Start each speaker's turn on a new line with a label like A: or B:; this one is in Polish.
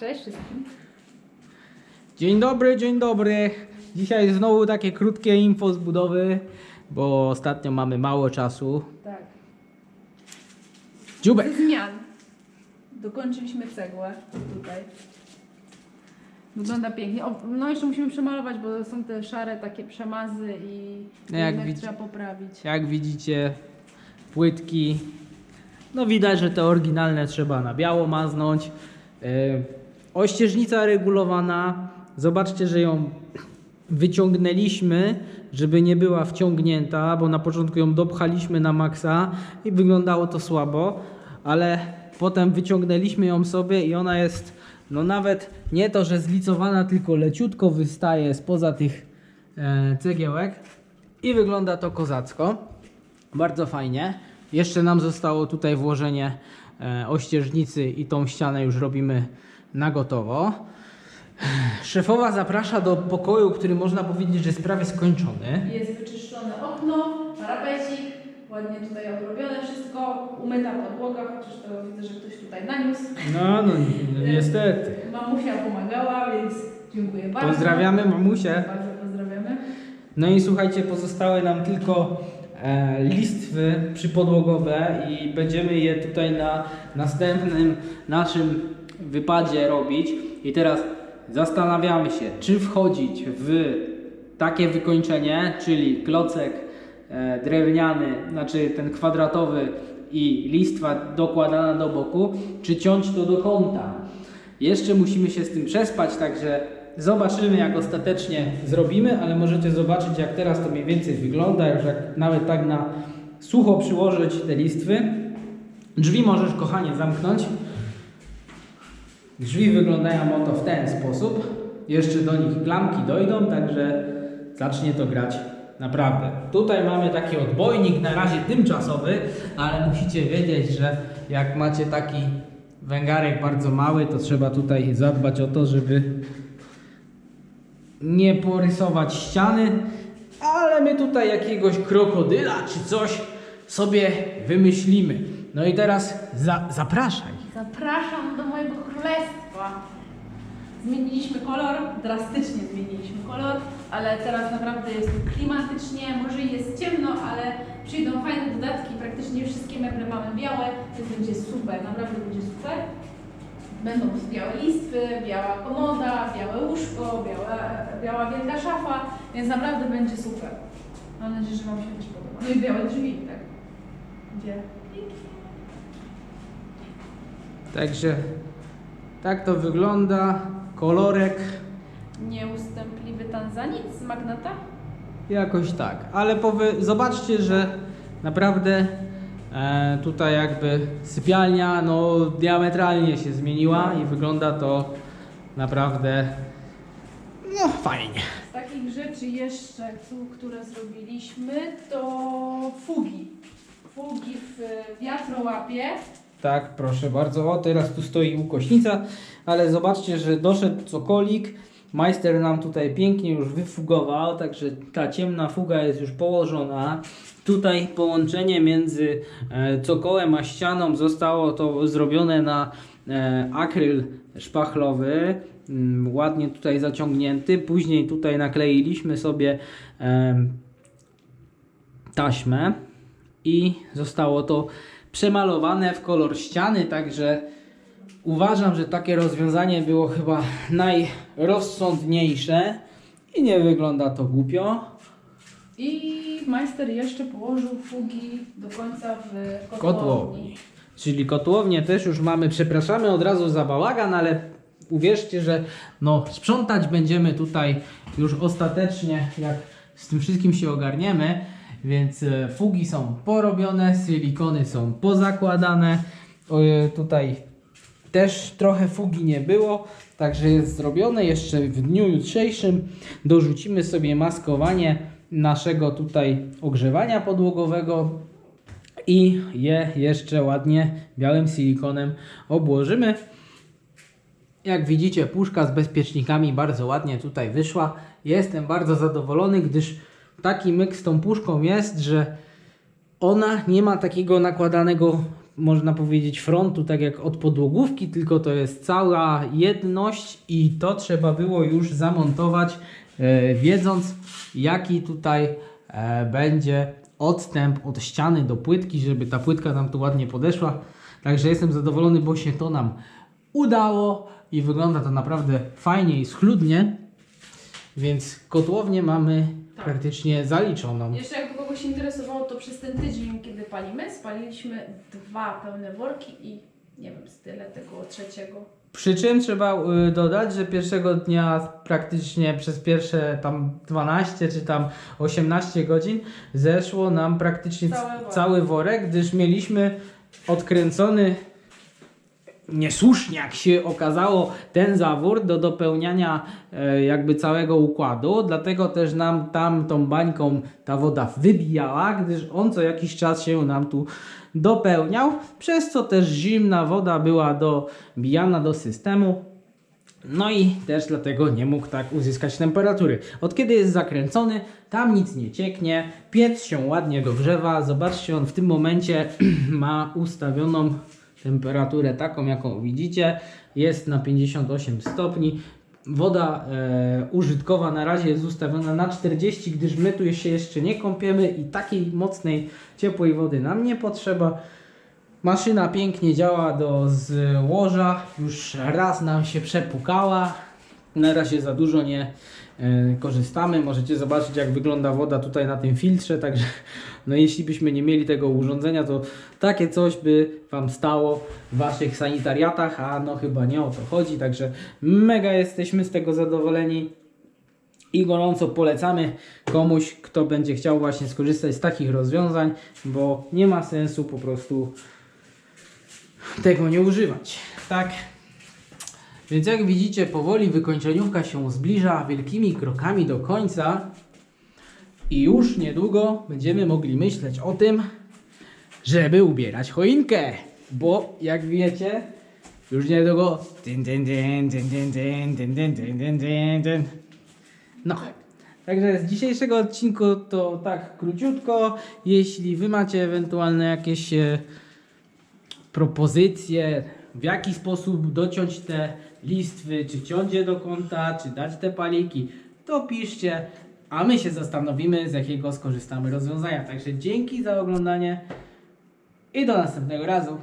A: Cześć wszystkim.
B: Dzień dobry, dzień dobry. Dzisiaj znowu takie krótkie info z budowy, bo ostatnio mamy mało czasu.
A: Tak.
B: Dziubek.
A: Ze zmian. Dokończyliśmy cegłę tutaj. Wygląda pięknie. O, no jeszcze musimy przemalować, bo są te szare takie przemazy i
B: No jak widzi-
A: trzeba poprawić.
B: Jak widzicie, płytki. No widać, że te oryginalne trzeba na biało maznąć. Yy, ościeżnica regulowana. Zobaczcie, że ją wyciągnęliśmy, żeby nie była wciągnięta, bo na początku ją dopchaliśmy na maksa i wyglądało to słabo, ale potem wyciągnęliśmy ją sobie i ona jest no nawet nie to, że zlicowana, tylko leciutko wystaje spoza tych e, cegiełek i wygląda to kozacko. Bardzo fajnie. Jeszcze nam zostało tutaj włożenie e, ościeżnicy i tą ścianę już robimy na gotowo. Szefowa zaprasza do pokoju, który można powiedzieć, że jest prawie skończony.
A: Jest wyczyszczone okno, parapecik, ładnie tutaj obrobione wszystko, umyta podłoga, chociaż to widzę, że ktoś tutaj naniósł.
B: No, no, ni- niestety.
A: Mamusia pomagała, więc dziękuję bardzo.
B: Pozdrawiamy mamusię.
A: Bardzo pozdrawiamy.
B: No i słuchajcie, pozostały nam tylko e, listwy przypodłogowe i będziemy je tutaj na następnym naszym wypadzie robić. I teraz zastanawiamy się, czy wchodzić w takie wykończenie, czyli klocek e, drewniany, znaczy ten kwadratowy i listwa dokładana do boku, czy ciąć to do kąta. Jeszcze musimy się z tym przespać, także zobaczymy jak ostatecznie zrobimy, ale możecie zobaczyć jak teraz to mniej więcej wygląda, już jak nawet tak na sucho przyłożyć te listwy. Drzwi możesz kochanie zamknąć. Drzwi wyglądają oto w ten sposób. Jeszcze do nich klamki dojdą, także zacznie to grać naprawdę. Tutaj mamy taki odbojnik, na razie tymczasowy, ale musicie wiedzieć, że jak macie taki węgarek bardzo mały, to trzeba tutaj zadbać o to, żeby nie porysować ściany, ale my tutaj jakiegoś krokodyla czy coś sobie wymyślimy. No i teraz za, zapraszaj.
A: Zapraszam do mojego królestwa. Zmieniliśmy kolor, drastycznie zmieniliśmy kolor, ale teraz naprawdę jest klimatycznie, może jest ciemno, ale przyjdą fajne dodatki, praktycznie wszystkie meble mamy białe, więc będzie super, naprawdę będzie super. Będą białe listwy, biała komoda, białe łóżko, biała, biała wielka szafa, więc naprawdę będzie super. Mam nadzieję, że Wam się też podoba. No i białe drzwi, tak? Gdzie?
B: Także tak to wygląda. Kolorek
A: Nieustępliwy tanzanic z magnata?
B: jakoś tak. Ale powy, zobaczcie, że naprawdę e, tutaj jakby sypialnia no, diametralnie się zmieniła i wygląda to naprawdę no fajnie.
A: Z takich rzeczy jeszcze, które zrobiliśmy, to fugi. Fugi w wiatrołapie.
B: Tak, proszę bardzo. O, teraz tu stoi ukośnica, ale zobaczcie, że doszedł cokolik. Majster nam tutaj pięknie już wyfugował, także ta ciemna fuga jest już położona. Tutaj połączenie między e, cokołem a ścianą zostało to zrobione na e, akryl szpachlowy. Mm, ładnie tutaj zaciągnięty. Później tutaj nakleiliśmy sobie taśmę i zostało to przemalowane w kolor ściany, także uważam, że takie rozwiązanie było chyba najrozsądniejsze i nie wygląda to głupio.
A: I majster jeszcze położył fugi do końca w kotłowni.
B: Kotłowni. Czyli kotłownię też już mamy, przepraszamy od razu za bałagan, ale uwierzcie, że no sprzątać będziemy tutaj już ostatecznie, jak z tym wszystkim się ogarniemy, więc e, fugi są porobione, silikony są pozakładane, e, tutaj też trochę fugi nie było, także jest zrobione. Jeszcze w dniu jutrzejszym dorzucimy sobie maskowanie naszego tutaj ogrzewania podłogowego i je jeszcze ładnie białym silikonem obłożymy. Jak widzicie, puszka z bezpiecznikami bardzo ładnie tutaj wyszła. Jestem bardzo zadowolony, gdyż taki myk z tą puszką jest, że ona nie ma takiego nakładanego można powiedzieć, frontu, tak jak od podłogówki, tylko to jest cała jedność i to trzeba było już zamontować, e, wiedząc jaki tutaj e, będzie odstęp od ściany do płytki, żeby ta płytka nam tu ładnie podeszła. Także jestem zadowolony, bo się to nam udało i wygląda to naprawdę fajnie i schludnie. Więc kotłownię mamy. Praktycznie zaliczoną.
A: Jeszcze jakby kogoś interesowało, to przez ten tydzień, kiedy palimy, spaliliśmy dwa pełne worki i nie wiem, z tyle tego trzeciego.
B: Przy czym trzeba y, dodać, że pierwszego dnia praktycznie przez pierwsze tam 12 czy tam 18 godzin zeszło nam praktycznie
A: Cały
B: cały
A: worek.
B: worek, cały worek gdyż mieliśmy odkręcony niesłusznie, jak się okazało, ten zawór do dopełniania e, jakby całego układu, dlatego też nam tam tą bańką ta woda wybijała, gdyż on co jakiś czas się nam tu dopełniał, przez co też zimna woda była dobijana do systemu. No i też dlatego nie mógł tak uzyskać temperatury. Od kiedy jest zakręcony, tam nic nie cieknie, piec się ładnie dogrzewa. Zobaczcie, on w tym momencie ma ustawioną temperaturę taką, jaką widzicie. Jest na 58 stopni. Woda e, użytkowa na razie jest ustawiona na 40, gdyż my tu się jeszcze nie kąpiemy i takiej mocnej, ciepłej wody nam nie potrzeba. Maszyna pięknie działa do złoża. Już raz nam się przepukała. Na razie za dużo nie e, korzystamy. Możecie zobaczyć, jak wygląda woda tutaj na tym filtrze. Także, no jeśli byśmy nie mieli tego urządzenia, to takie coś by Wam stało w Waszych sanitariatach, a no chyba nie o to chodzi. Także mega jesteśmy z tego zadowoleni. I gorąco polecamy komuś, kto będzie chciał właśnie skorzystać z takich rozwiązań, bo nie ma sensu po prostu tego nie używać. Tak. Więc jak widzicie, powoli wykończeniówka się zbliża wielkimi krokami do końca i już niedługo będziemy mogli myśleć o tym, żeby ubierać choinkę. Bo jak wiecie, już niedługo. No. Także z dzisiejszego odcinku to tak króciutko. Jeśli wy macie ewentualne jakieś e, propozycje, w jaki sposób dociąć te listwy, czy ciąć je do kąta, czy dać te paliki, to piszcie, a my się zastanowimy, z jakiego skorzystamy rozwiązania. Także dzięki za oglądanie i do następnego razu.